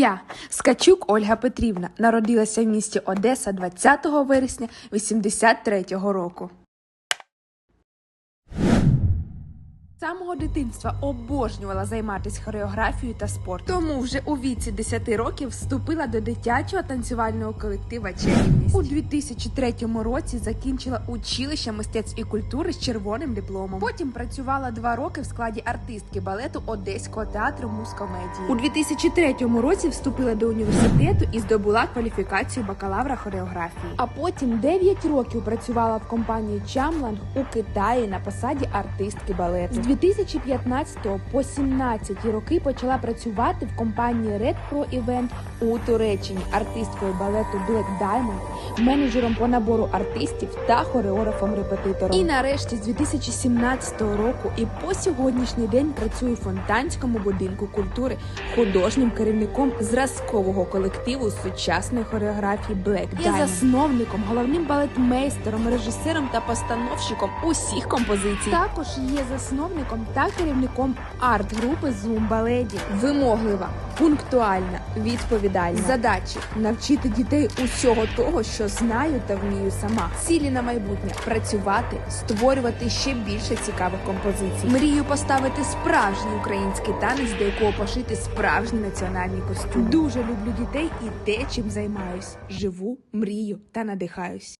Я Скачук Ольга Петрівна народилася в місті Одеса 20 вересня 83-го року. З самого дитинства обожнювала займатися хореографією та спортом. Тому вже у віці 10 років вступила до дитячого танцювального колектива Чарівність. У 2003 році закінчила училище мистецтв і культури з червоним дипломом. Потім працювала два роки в складі артистки балету Одеського театру мускомедії. У 2003 році вступила до університету і здобула кваліфікацію бакалавра хореографії. А потім 9 років працювала в компанії Чамланг у Китаї на посаді артистки балету. З 2015 по 17 роки почала працювати в компанії Red Pro Event у Туреччині артисткою балету Black Diamond, менеджером по набору артистів та хореографом-репетитором. І нарешті з 2017 року і по сьогоднішній день працюю в Фонтанському будинку культури художнім керівником зразкового колективу сучасної хореографії Black Diamond. Є засновником, головним балетмейстером, режисером та постановщиком усіх композицій. Також є засновником та керівником арт-групи Zumba Lady. Вимоглива, пунктуальна, відповідальна. Задачі навчити дітей усього того, що знаю та вмію сама. Цілі на майбутнє працювати, створювати ще більше цікавих композицій. Мрію поставити справжній український танець, до якого пошити справжні національні костюми. Дуже люблю дітей і те, чим займаюсь. Живу, мрію та надихаюсь.